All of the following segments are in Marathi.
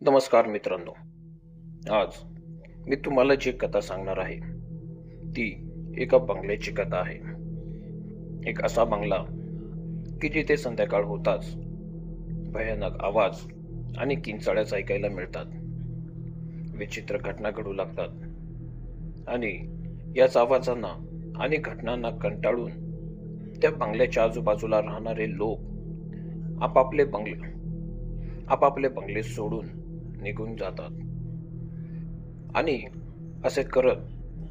नमस्कार मित्रांनो. आज मी तुम्हाला जी कथा सांगणार आहे ती एका बंगल्याची कथा आहे. एक असा बंगला की जिथे संध्याकाळ होताच भयानक आवाज आणि किंचाळ्याच ऐकायला मिळतात. विचित्र घटना घडू लागतात आणि याच आवाजांना आणि घटनांना कंटाळून त्या बंगल्याच्या आजूबाजूला राहणारे लोक आपापले बंगले आपापले बंगले सोडून निघून जातात. आणि असे करत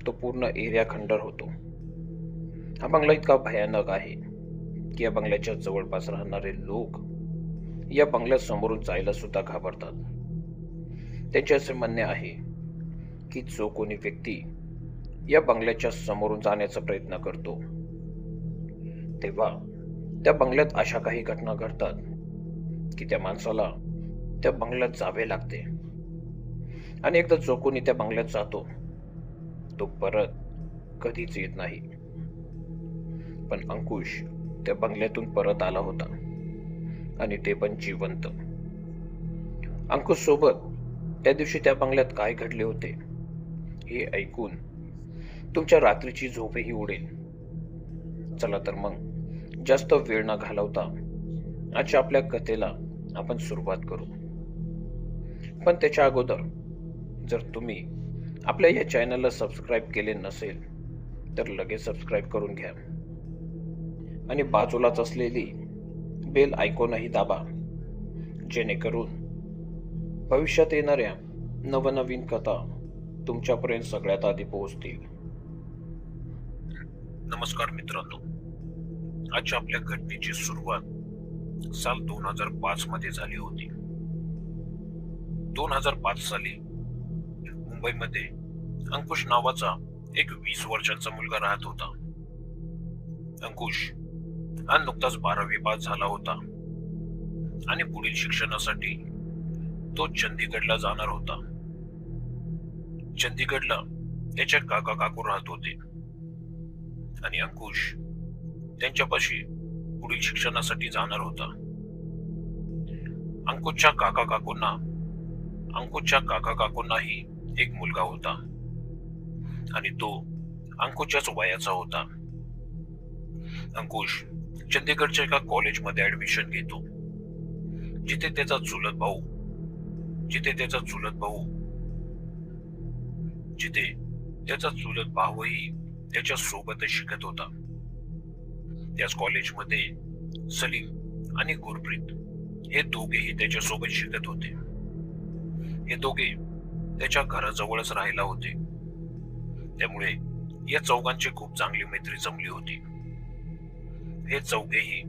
तो पूर्ण एरिया खंडर होतो. हा बंगला इतका भयानक आहे की या बंगल्याच्या जवळपास राहणारे लोक या बंगल्यात समोरून जायला सुद्धा घाबरतात. त्यांचे असे म्हणणे आहे की जो कोणी व्यक्ती या बंगल्याच्या समोरून जाण्याचा प्रयत्न करतो तेव्हा त्या बंगल्यात अशा काही घटना घडतात की त्या माणसाला त्या बंगल्यात जावे लागते. आणि एकदा जो कोणी त्या बंगल्यात जातो. तो परत कधीच येत नाही. पण अंकुश त्या बंगल्यातून परत आला होता. आणि ते पण जिवंत. अंकुश सोबत त्या दिवशी त्या बंगल्यात काय घडले होते हे ऐकून तुमच्या रात्रीची झोपही उडेल. चला तर मग जास्त वेळ न घालवता आजच्या आपल्या कथेला आपण सुरुवात करू. पण त्याच्या अगोदर जर तुम्ही आपल्या या चॅनलला सबस्क्राईब केले नसेल तर लगेच सबस्क्राईब करून घ्या. आणि बाजूलाच असलेली बेल आयकॉनही दाबा जेणेकरून भविष्यात येणाऱ्या नवनवीन कथा तुमच्यापर्यंत सगळ्यात आधी पोहोचतील. नमस्कार मित्रांनो. आजच्या आपल्या घटनेची सुरुवात साल दोन हजार पाच मध्ये झाली होती. दोन हजार पाच साली मुंबईमध्ये अंकुश नावाचा एक वीस वर्षांचा मुलगा राहत होता. अंकुश हा नुकताच बारावी पास झाला होता. आणि पुढील शिक्षणासाठी तो चंदीगडला जाणार होता. चंदीगडला त्याच्या काका काकू राहत होते. आणि अंकुश त्यांच्यापाशी पुढील शिक्षणासाठी जाणार होता. अंकुशच्या काका काकूंना अंकुशच्या काका काकूंनाही एक मुलगा होता. आणि तो अंकुशच्याच वयाचा होता. अंकुश चंदीगडच्या एका कॉलेजमध्ये ऍडमिशन घेतो. जिथे त्याचा चुलत भाऊ जिथे त्याचा चुलत भाऊ जिथे त्याचा चुलत भाऊही त्याच्या सोबतच शिकत होता. त्याच कॉलेजमध्ये सलीम आणि गुरप्रीत हे दोघेही त्याच्यासोबत शिकत होते. हे दोघे त्याच्या घराजवळच राहायला होते. त्यामुळे या चौघांची खूप चांगली मैत्री जमली होती. हे चौघेही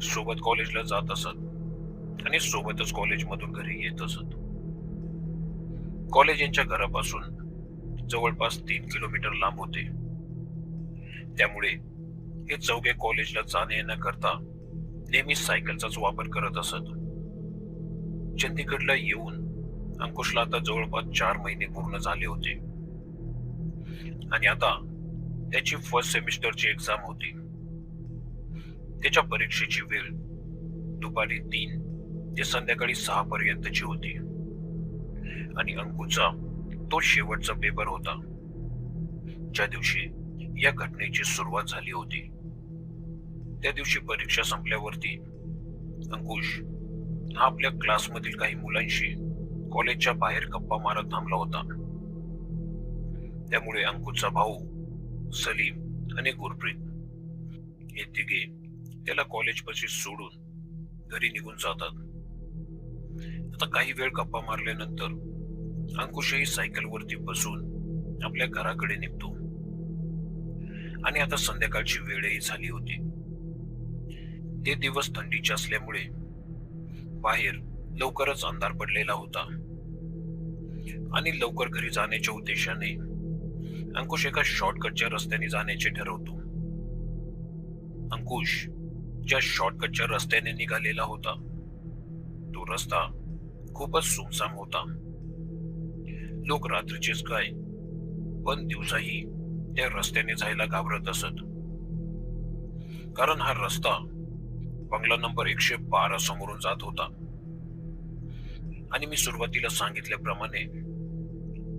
सोबत कॉलेजला जात असत आणि सोबतच कॉलेजमधून घरी येत असत. कॉलेज यांच्या घरापासून जवळपास तीन किलोमीटर लांब होते. त्यामुळे हे चौघे कॉलेजला जाणे येण्याकरता नेहमी सायकलचाच वापर करत असत. चंदीगडला येऊन अंकुशला आता जवळपास चार महिने पूर्ण झाले होते. आणि आता त्याची फर्स्ट सेमिस्टरची एक्झाम होती. त्याच्या परीक्षेची वेळ दुपारी तीन ते संध्याकाळी सहा पर्यंतची होती. आणि अंकुचा तो शेवटचा पेपर होता. ज्या दिवशी या घटनेची सुरुवात झाली होती. त्या दिवशी परीक्षा संपल्यावरती अंकुश हा आपल्या क्लासमधील काही मुलांशी कॉलेजच्या बाहेर गप्पा मारत थांबला होता. त्यामुळे अंकुचा भाऊ सलीम आणि गुरप्रीत हे तिघे त्याला कॉलेजपाशी सोडून घरी निघून जातात. आता काही वेळ गप्पा मारल्यानंतर अंकुशही सायकलवरती बसून आपल्या घराकडे निघतो. आणि आता संध्याकाळची वेळही झाली होती. ते दिवस थंडीचे असल्यामुळे बाहेर लवकरच अंधार पडलेला होता. आणि लवकर घरी जाण्याच्या उद्देशाने अंकुश एका शॉर्टकटच्या रस्त्याने जाण्याचे ठरवतो. अंकुश ज्या शॉर्टकटच्या रस्त्याने निघालेला होता तो रस्ता खूपच सुमसाम होता. लोक रात्रीचेच काय पण दिवसाही त्या रस्त्याने जायला घाबरत असत. कारण हा रस्ता बंगला नंबर एकशे बारा समोरून जात होता. आणि मी सुरुवातीला सांगितल्याप्रमाणे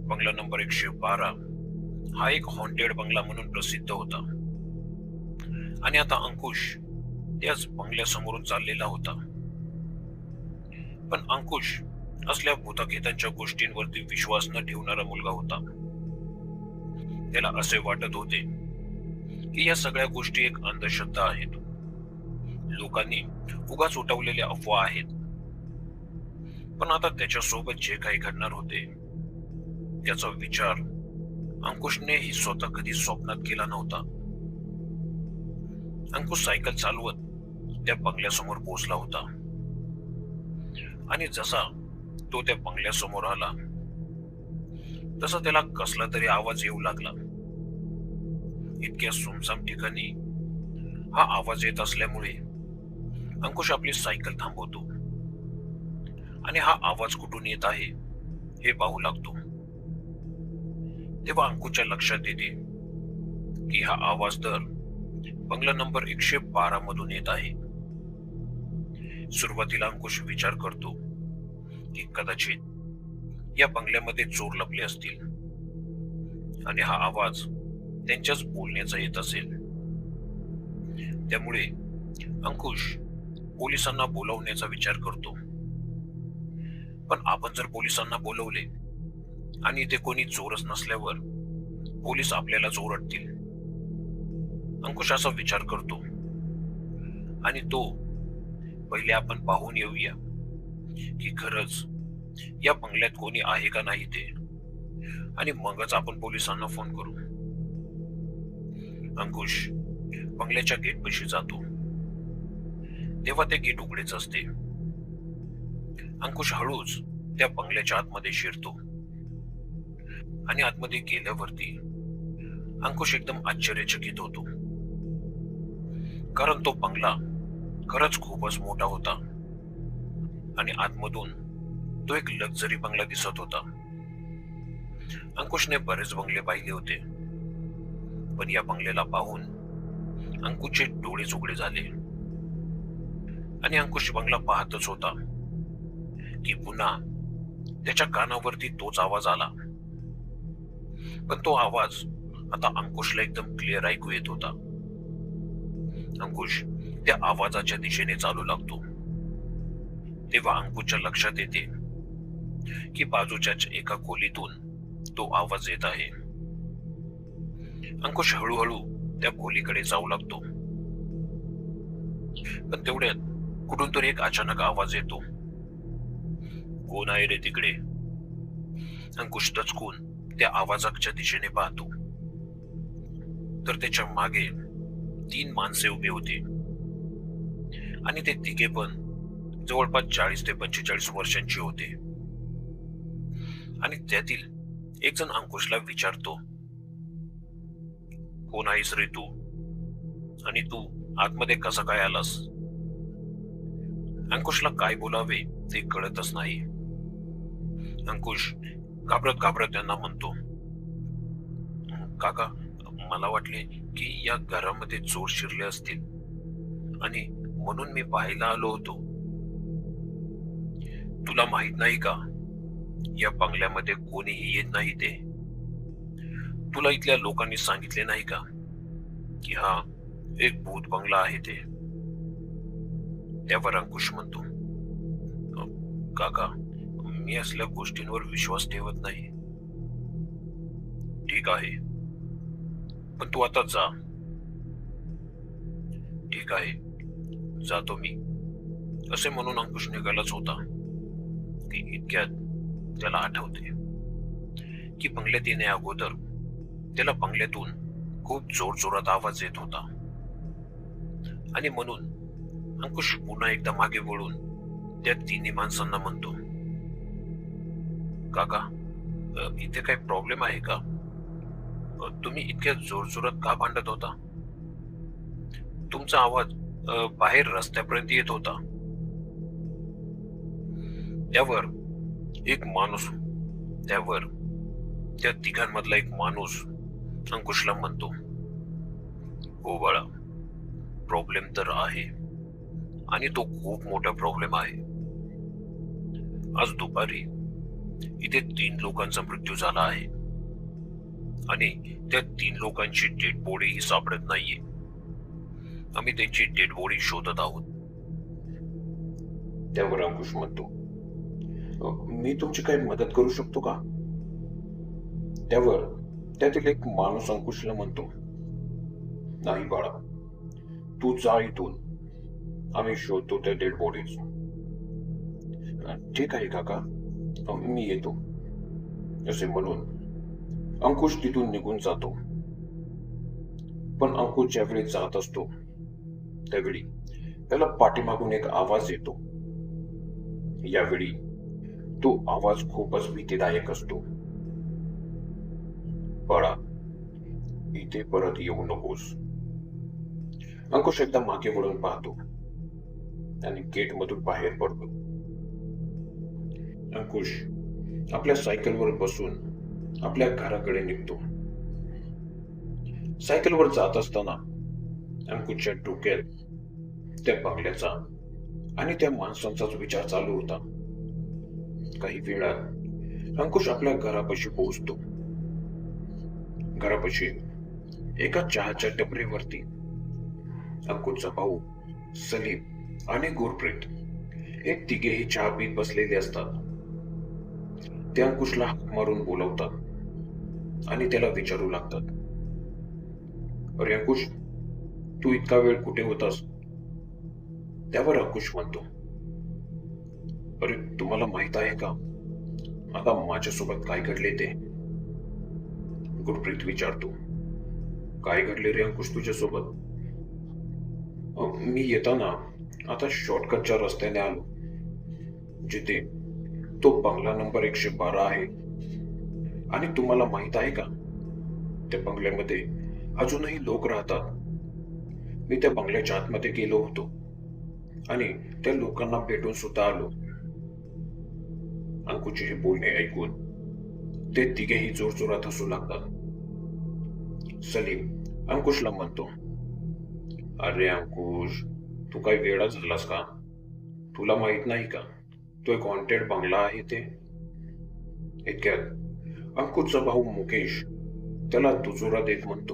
बंगला नंबर एकशे बारा हा एक हॉन्टेड बंगला म्हणून प्रसिद्ध होता. आणि आता अंकुश त्याच बंगल्यासमोरून चाललेला होता. पण अंकुश असल्या भूताखेतांच्या गोष्टींवरती विश्वास न ठेवणारा मुलगा होता. त्याला असे वाटत होते की या सगळ्या गोष्टी एक अंधश्रद्धा आहेत. लोकांनी उगाच उठवलेल्या अफवा आहेत. पण आता त्याच्यासोबत जे काही घडणार होते त्याचा विचार अंकुशने ही स्वतः कधी स्वप्नात केला नव्हता. अंकुश सायकल चालवत त्या बंगल्यासमोर पोहोचला होता. आणि जसा तो त्या बंगल्यासमोर आला तसा त्याला कसला तरी आवाज येऊ लागला. इतक्या सुमसाम ठिकाणी हा आवाज येत असल्यामुळे अंकुश आपली सायकल थांबवतो. आणि हा आवाज कुठून येत आहे हे पाहू लागतो. तेव्हा अंकुशच्या लक्षात येते की हा आवाज तर बंगला नंबर एकशे बारा मधून येत आहे. सुरुवातीला अंकुश विचार करतो की कदाचित या बंगल्यामध्ये चोर लपले असतील आणि हा आवाज त्यांच्याच बोलण्याचा येत असेल. त्यामुळे अंकुश पोलिसांना बोलावण्याचा विचार करतो. पण आपण जर पोलिसांना बोलवले आणि ते कोणी चोरच नसल्यावर पोलीस आपल्याला चोरटतील अंकुश असा विचार करतो. आणि तो पहिले आपण पाहून येऊया की खरंच या बंगल्यात कोणी आहे का नाही ते. आणि मगच आपण पोलिसांना फोन करू. अंकुश बंगल्याच्या गेटपाशी जातो. तेव्हा ते गेट उघडेच असते. अंकुश हळूच त्या बंगल्याच्या आतमध्ये शिरतो. आणि आतमध्ये गेल्यावरती अंकुश एकदम आश्चर्यचकित होतो. कारण तो बंगला खरंच खूपच मोठा होता. आणि आतमधून तो एक लक्झरी बंगला दिसत होता. अंकुशने बरेच बंगले पाहिले होते. पण या बंगल्याला पाहून अंकुशचे डोळेच उघडे झाले. आणि अंकुश बंगला पाहतच होता. की पुन्हा त्याच्या कानावरती तोच आवाज आला. पण तो आवाज आता अंकुशला एकदम क्लिअर ऐकू येत होता. अंकुश त्या आवाजाच्या दिशेने चालू लागतो. तेव्हा अंकुशच्या लक्षात येते की बाजूच्याच एका खोलीतून तो आवाज येत आहे. अंकुश हळूहळू त्या खोलीकडे जाऊ लागतो. पण तेवढ्यात कुठून तरी एक अचानक आवाज येतो. कोण आहे रे तिकडे अंकुश दचकून त्या आवाजाच्या दिशेने पाहतो. तर त्याच्यामागे तीन माणसे उभी होते. आणि ते तिघे पण जवळपास चाळीस ते पंचेचाळीस वर्षांची होते. आणि त्यातील एक जण अंकुशला विचारतो हो कोण आहेस रे तू. आणि तू आतमध्ये कसा काय आलास? अंकुशला काय बोलावे ते कळतच नाही. अंकुश घाबरत घाबरत त्यांना म्हणतो काका मला वाटले की या घरामध्ये चोर शिरले असतील आणि म्हणून मी पाहायला आलो होतो. तुला माहीत नाही का या बंगल्यामध्ये कोणीही येत नाही ते? तुला इथल्या लोकांनी सांगितले नाही का की हा एक भूत बंगला आहे ते? त्यावर अंकुश म्हणतो काका मी असल्या गोष्टींवर विश्वास ठेवत नाही. ठीक आहे. पण तू आता जा. ठीक आहे. जातो मी. असे म्हणून अंकुश निघालाच होता. की इतक्यात त्याला आठवते. की बंगल्यात येणे अगोदर त्याला बंगल्यातून खूप जोर जोरात आवाज येत होता. आणि म्हणून अंकुश पुन्हा एकदा मागे वळून त्या तिन्ही माणसांना म्हणतो काका इथे काही प्रॉब्लेम आहे का? तुम्ही इतक्या जोरजोरात का भांडत होता? तुमचा आवाज बाहेर रस्त्यापर्यंत येत होता. त्यावर एक माणूस त्यावर त्या तिघांमधला एक माणूस अंकुशला म्हणतो हो बाळा प्रॉब्लेम तर आहे आणि तो खूप मोठा प्रॉब्लेम आहे. आज दुपारी इथे तीन लोकांचा मृत्यू झाला आहे. आणि त्या तीन लोकांची डेड बॉडीही सापडत नाहीये. आम्ही त्यांची डेड बॉडी शोधत आहोत. त्यावर अंकुश म्हणतो मी तुमची काही मदत करू शकतो का? त्यावर त्यातील एक माणूस अंकुशला म्हणतो नाही बाळा तू जा इथून. आम्ही शोधतो त्या डेड बॉडीज ठीक आहे काका. मी येतो असे म्हणून अंकुश तिथून निघून जातो पण अंकुश ज्यावेळी जात असतो त्यावेळी त्याला पाठीमागून एक आवाज येतो यावेळी तो आवाज खूपच भीतीदायक असतो बाळा इथे परत येऊ नकोस अंकुश एकदा मागे वळून पाहतो आणि गेट मधून बाहेर पडतो अंकुश आपल्या सायकलवर बसून आपल्या घराकडे निघतो. सायकलवर जात असताना अंकुशच्या डोक्यात त्या बंगल्याचा आणि त्या माणसांचाच विचार चालू होता. काही वेळात अंकुश आपल्या घरापाशी पोहोचतो. घरापाशी एका चहाच्या टपरीवरती अंकुशचा भाऊ सलीम आणि गुरप्रीत हे तिघेही चहा पीत बसलेले असतात. ते अंकुशला हाक मारून बोलवतात आणि त्याला विचारू लागतात. अरे अंकुश तू इतका वेळ कुठे होतास? त्यावर अंकुश म्हणतो. अरे तुम्हाला माहीत आहे का? आता माझ्यासोबत काय घडले ते? गुरप्रीत विचारतो. काय घडले रे अंकुश तुझ्यासोबत? मी येताना आता शॉर्टकटच्या रस्त्याने आलो. जिथे तो बंगला नंबर एकशे बारा आहे. आणि तुम्हाला माहीत आहे का? त्या बंगल्यामध्ये अजूनही लोक राहतात. मी त्या बंगल्याच्या आतमध्ये गेलो होतो. आणि त्या लोकांना भेटून सुद्धा आलो. अंकुचे हे बोलणे ऐकून ते तिघेही जोरजोरात हसू लागतात. सलीम अंकुशला म्हणतो अरे अंकुश तू काही वेळा झालास का? तुला माहीत नाही का? तो एक हॉन्टेड बंगला आहे ते. इतक्यात अंकुशचा भाऊ मुकेश त्याला दुजोरा देत म्हणतो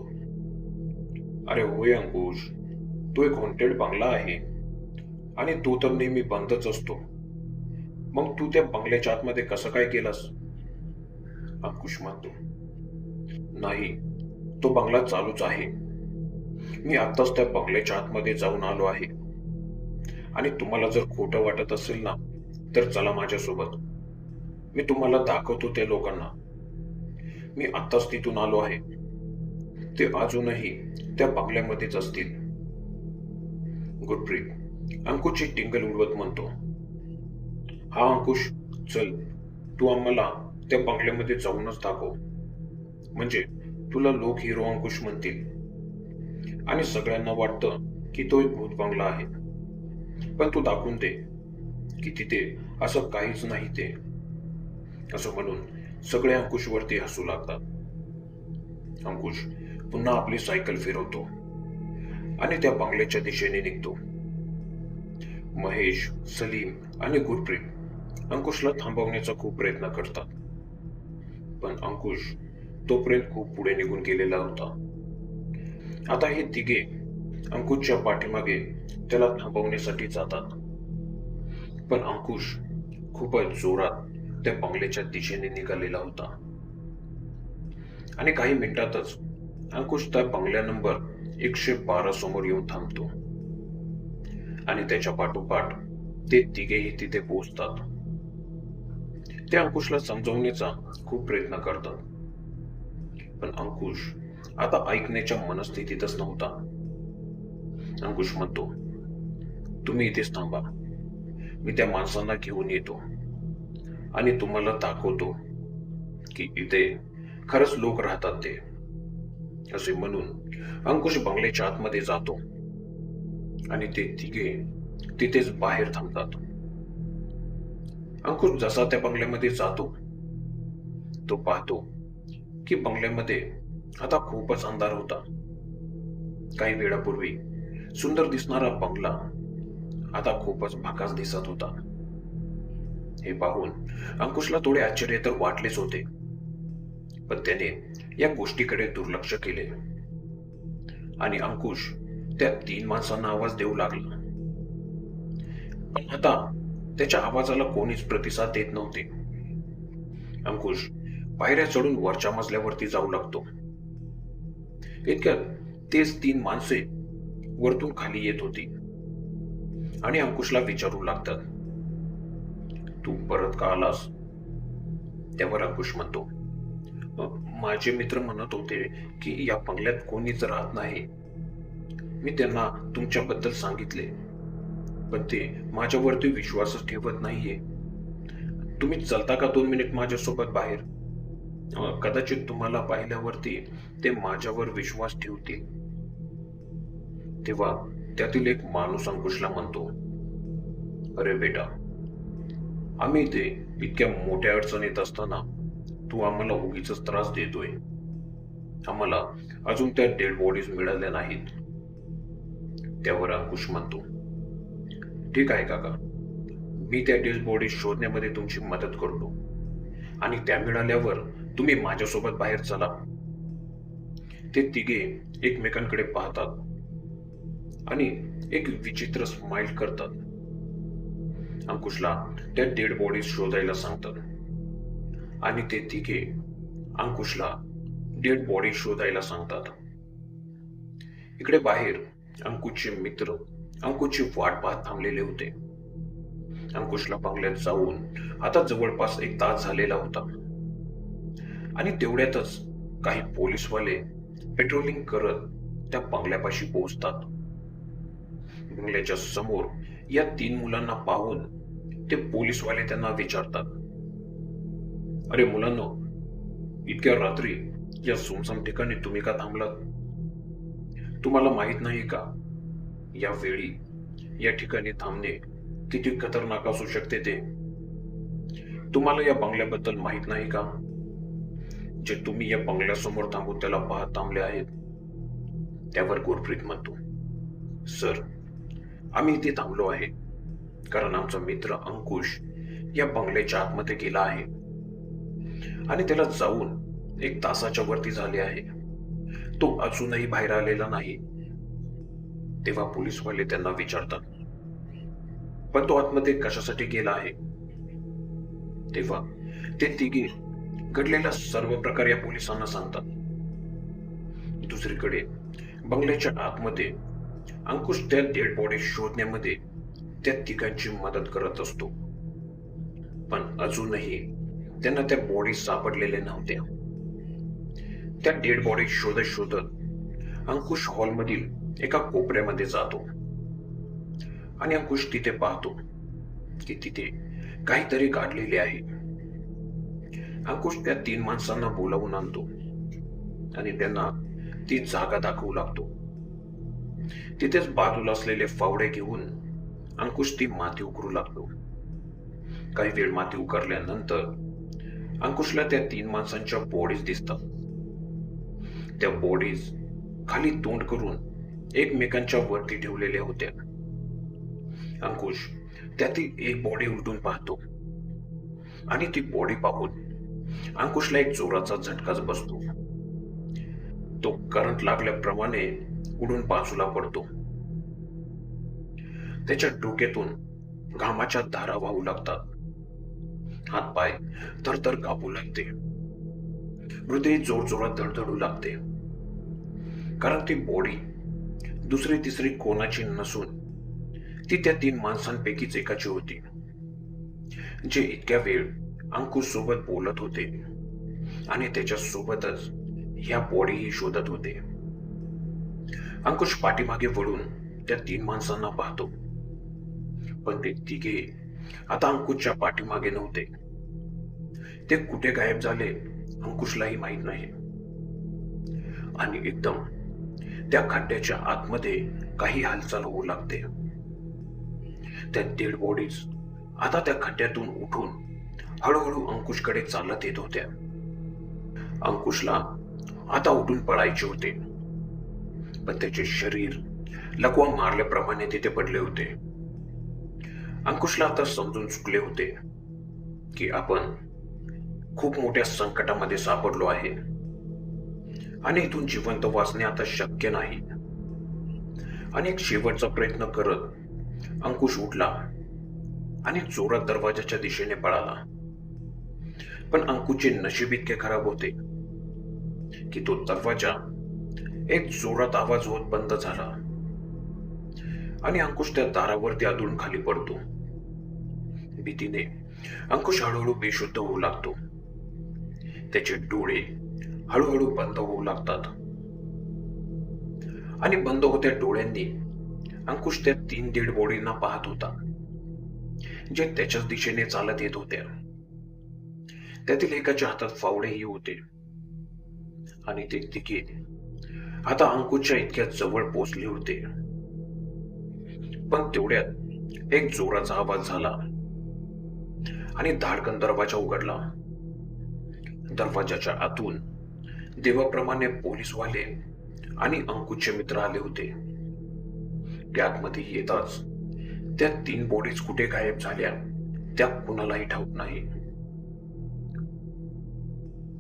अरे होय अंकुश तो एक हॉन्टेड बंगला आहे आणि तो तर नेहमी बंदच असतो. मग तू त्या बंगल्याच्या आतमध्ये कसं काय केलास अंकुश म्हणतो नाही तो बंगला चालूच आहे. मी आत्ताच त्या बंगल्याच्या आतमध्ये जाऊन आलो आहे. आणि तुम्हाला जर खोटं वाटत असेल ना तर चला माझ्यासोबत. मी तुम्हाला दाखवतो त्या लोकांना. मी आत्ताच तिथून आलो आहे. ते अजूनही त्या बंगल्यामध्येच असतील. गुडप्रीत अंकुशची टिंगल उडवत म्हणतो. हा अंकुश चल तू आम्हाला त्या बंगल्यामध्ये जाऊनच दाखव. म्हणजे तुला लोक हिरो अंकुश म्हणतील. आणि सगळ्यांना वाटतं की तो एक भूत बंगला आहे. पण तू दाखवून दे. की तिथे असं काहीच नाही ते. असं म्हणून सगळे अंकुशवरती हसू लागतात. अंकुश पुन्हा आपली सायकल फिरवतो आणि त्या बंगल्याच्या दिशेने निघतो. महेश सलीम आणि गुरप्रीत अंकुशला थांबवण्याचा खूप प्रयत्न करतात. पण अंकुश तोपर्यंत खूप पुढे निघून गेलेला होता. आता हे तिघे अंकुशच्या पाठीमागे त्याला थांबवण्यासाठी जातात. पण अंकुश खूपच जोरात त्या बंगल्याच्या दिशेने निघालेला होता. आणि काही मिनिटातच अंकुश त्या बंगल्या नंबर एकशे बारा समोर येऊन थांबतो. आणि त्याच्या पाठोपाठ ते तिघेही तिथे पोहोचतात. ते अंकुशला समजवण्याचा खूप प्रयत्न करतात. पण अंकुश आता ऐकण्याच्या मनस्थितीतच नव्हता. अंकुश म्हणतो तुम्ही इथेच थांबा. मी त्या माणसांना घेऊन येतो. आणि तुम्हाला दाखवतो की इथे खरंच लोक राहतात ते. असे म्हणून अंकुश बंगल्याच्या आतमध्ये जातो. आणि ते तिघे तिथेच बाहेर थांबतात. अंकुश जसा त्या बंगल्यामध्ये जातो तो पाहतो की बंगल्यामध्ये आता खूपच अंधार होता. काही वेळापूर्वी सुंदर दिसणारा बंगला आता खूपच भाकास दिसत होता. हे पाहून अंकुशला थोडे आश्चर्य तर वाटलेच होते. पण त्याने या गोष्टीकडे दुर्लक्ष केले. आणि अंकुश त्या तीन माणसांना आवाज देऊ लागला. पण आता त्याच्या आवाजाला कोणीच प्रतिसाद देत नव्हते. अंकुश पायऱ्या चढून वरच्या मजल्यावरती जाऊ लागतो. इतक्यात तेच तीन माणसे वरतून खाली येत होती. आणि अंकुशला विचारू लागतात. तू परत का आलास? त्यावर अंकुश म्हणतो माझे मित्र म्हणत होते की या बंगल्यात कोणीच राहत नाही. मी त्यांना तुमच्याबद्दल सांगितले पण ते माझ्यावरती विश्वासच ठेवत नाहीये. तुम्ही चलता का दोन मिनिट माझ्यासोबत बाहेर? कदाचित तुम्हाला पाहिल्यावरती ते माझ्यावर विश्वास ठेवतील. तेव्हा त्यातील एक माणूस अंकुशला म्हणतो अरे बेटा आम्ही ते इतक्या मोठ्या अडचणीत असताना तू आम्हाला उगीच त्रास देतोय. आम्हाला अजून त्या डेड बॉडीज मिळाल्या नाहीत. त्यावर अंकुश म्हणतो ठीक आहे काका मी त्या डेड बॉडीज शोधण्यामध्ये तुमची मदत करतो आणि त्या मिळाल्यावर तुम्ही माझ्यासोबत बाहेर चला. ते तिघे एकमेकांकडे पाहतात. आणि एक विचित्र स्माइल करतात. अंकुशला त्या डेड बॉडी शोधायला सांगतात. आणि ते तिघे अंकुशला डेड बॉडी शोधायला सांगतात. इकडे बाहेर अंकुशचे मित्र अंकुशची वाट पाहत थांबलेले होते. अंकुशला बंगल्यात जाऊन आता जवळपास एक तास झालेला होता. आणि तेवढ्यातच काही पोलीसवाले पेट्रोलिंग करत त्या बंगल्यापाशी पोहोचतात. बंगल्याच्या समोर या तीन मुलांना पाहून ते पोलीसवाले त्यांना विचारतात. अरे मुलांनो इतक्या रात्री या सुमसम ठिकाणी तुम्ही का थांबलात? तुम्हाला माहीत नाही का? या वेळी या ठिकाणी थांबणे किती खतरनाक असू शकते ते? तुम्हाला या बंगल्याबद्दल माहीत नाही का? जे तुम्ही या बंगल्यासमोर थांबून त्याला पाहत थांबले आहेत त्यावर गुरप्रीत म्हणतो सर आम्ही इथे थांबलो आहे. कारण आमचा मित्र अंकुश या बंगल्याच्या आतमध्ये गेला आहे. आणि त्याला जाऊन एक तासाच्या वरती झाले आहे. तो अजूनही बाहेर आलेला नाही. तेव्हा पोलीसवाले त्यांना विचारतात पण तो आतमध्ये कशासाठी गेला आहे? तेव्हा ते तिघे घडलेला सर्व प्रकार या पोलिसांना सांगतात. दुसरीकडे बंगल्याच्या आतमध्ये अंकुश त्या डेड बॉडी शोधण्यामध्ये त्या तिघांची मदत करत असतो. पण अजूनही त्यांना त्या बॉडी सापडलेल्या नव्हत्या. त्या डेड बॉडी शोधत शोधत अंकुश हॉलमधील एका कोपऱ्यामध्ये जातो. आणि अंकुश तिथे पाहतो की तिथे काहीतरी काढलेले आहे. अंकुश त्या तीन माणसांना बोलावून आणतो आणि त्यांना ती जागा दाखवू लागतो. तिथेच बाजूला असलेले फावडे घेऊन अंकुश ती माती उकरू लागतो काही वेळ माती उकरल्यानंतर अंकुशला त्या तीन माणसांच्या बॉडीज दिसतात. त्या बॉडीज खाली तोंड करून एकमेकांच्या वरती ठेवलेल्या होत्या. अंकुश त्यातील एक बॉडी उलटून पाहतो. आणि ती बॉडी पाहून अंकुशला एक जोराचा झटकाच बसतो. तो करंट लागल्याप्रमाणे उडून बाजूला पडतो. त्याच्या डोक्यातून घामाच्या धारा वाहू लागतात. हात पाय थरथर कापू लागते. हृदय जोर जोरात धडधडू लागते. कारण ती बॉडी दुसरी तिसरी कोणाची नसून ती त्या तीन माणसांपैकीच एकाची होती. जे इतक्या वेळ अंकुश सोबत बोलत होते आणि त्याच्या सोबतच ह्या बॉडीही शोधत होते. अंकुश पाठीमागे वळून त्या तीन माणसांना पाहतो. पण ते तिघे आता अंकुशच्या पाठीमागे नव्हते. ते कुठे गायब झाले अंकुशलाही माहीत नाही. आणि एकदम त्या खड्ड्याच्या आतमध्ये काही हालचाल होऊ लागते. त्या डेड बॉडीज आता त्या खड्ड्यातून उठून हळूहळू अंकुशकडे चालत येत होत्या. अंकुशला आता उठून पळायचे होते. पण त्याचे शरीर लकवा मारल्याप्रमाणे तिथे पडले होते. अंकुशला आता समजून चुकले होते की आपण खूप मोठ्या संकटामध्ये सापडलो आहे. आणि इथून जिवंत वाचणे आता शक्य नाही. आणि एक शेवटचा प्रयत्न करत अंकुश उठला आणि जोरात दरवाजाच्या दिशेने पळाला. पण अंकुशचे नशीब इतके खराब होते. की तो दरवाजा एक जोरात आवाज होत बंद झाला. आणि अंकुश त्या दारावरती आदळून खाली पडतो. भीतीने अंकुश हळूहळू बेशुद्ध होऊ लागतो. त्याचे डोळे हळूहळू बंद होऊ लागतात. आणि बंद होत्या डोळ्यांनी अंकुश त्या तीन दीड बॉडींना पाहत होता जे त्याच्याच दिशेने चालत येत होत्या. त्यातील एकाच्या हातात फावडेही होते. आणि ते तिघे आता अंकुशच्या इतक्या जवळ पोचले होते. पण तेवढ्यात एक जोराचा आवाज झाला आणि धाडकन दरवाजा उघडला. दरवाजाच्या आतून देवाप्रमाणे पोलीसवाले आणि अंकुशचे मित्र आले होते. ते आतमध्ये येताच त्या तीन बॉडीज कुठे गायब झाल्या त्या कुणालाही ठाऊक नाही.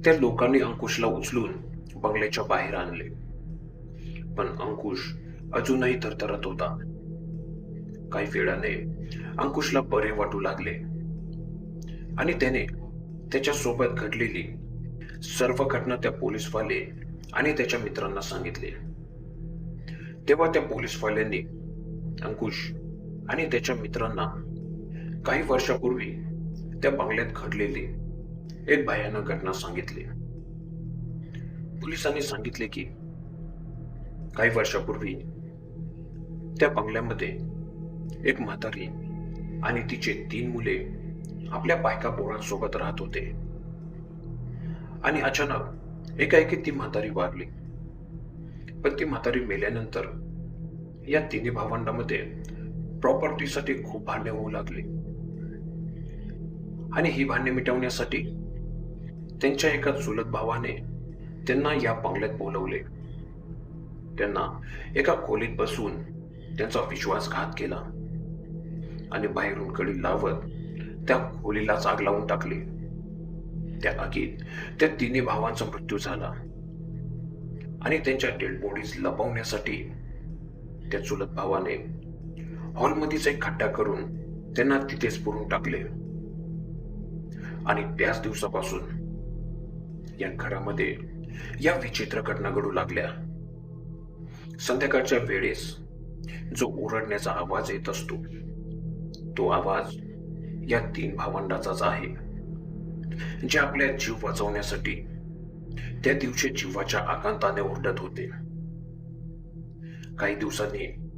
त्या लोकांनी अंकुशला उचलून बंगल्याच्या बाहेर आणले. पण अंकुश अजूनही थरथरत होता. काही वेळाने अंकुशला बरे वाटू लागले. आणि त्याने त्याच्या सोबत घडलेली सर्व घटना त्या पोलीसवाले आणि त्याच्या मित्रांना सांगितले. तेव्हा त्या पोलीसवाल्यांनी अंकुश आणि त्याच्या मित्रांना काही वर्षापूर्वी त्या बंगल्यात घडलेली एक भयानक घटना सांगितली. पोलिसांनी सांगितले की काही वर्षापूर्वी त्या बंगल्यामध्ये एक म्हातारी आणि तिचे तीन मुले आपल्या बायका पोरांसोबत राहत होते. आणि अचानक एकाएकी ती म्हातारी वारली. पण ती म्हातारी मेल्यानंतर या तिन्ही भावंडामध्ये प्रॉपर्टीसाठी खूप भांडणे होऊ लागले. आणि ही भांडणे मिटवण्यासाठी त्यांच्या एका चुलत भावाने त्यांना या बंगल्यात बोलवले. त्यांना एका खोलीत बसून त्यांचा विश्वासघात केला. आणि बाहेरून कडी लावत त्या खोलीलाच आग लावून टाकली. त्या आगीत त्या तिन्ही भावांचा मृत्यू झाला. आणि त्यांच्या डेड बॉडीज लपवण्यासाठी त्या चुलत भावाने हॉलमध्येच एक खड्डा करून त्यांना तिथेच पुरून टाकले. आणि त्याच दिवसापासून या घरामध्ये या विचित्र घटना घडू लागल्या. संध्याकाळच्या वेळेस जो ओरडण्याचा आवाज येत असतो तो आवाज या तीन भावंडाचाच आहे. जे आपल्या जीव वाचवण्यासाठी त्या दिवशी जीवाच्या आकांताने ओरडत होते. काही दिवसांनी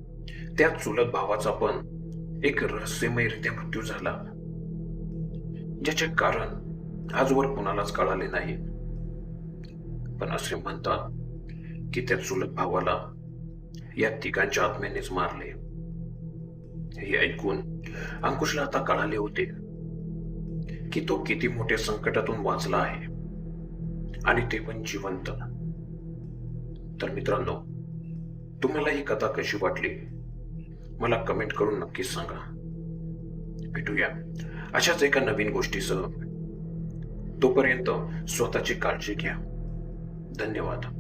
त्या चुलत भावाचा पण एक रहस्यमयरित्या मृत्यू झाला ज्याचे कारण आजवर कुणालाच कळाले नाही. पण असे म्हणतात की त्या चुलत भावाला या तिघांच्या आत्म्यानेच मारले हे ऐकून अंकुशला आता कळाले होते की तो किती मोठ्या संकटातून वाचला आहे आणि ते पण जिवंत तर मित्रांनो तुम्हाला ही कथा कशी वाटली मला कमेंट करून नक्कीच सांगा भेटूया अशाच एका नवीन गोष्टीसह तोपर्यंत स्वतःची काळजी घ्या धन्यवाद.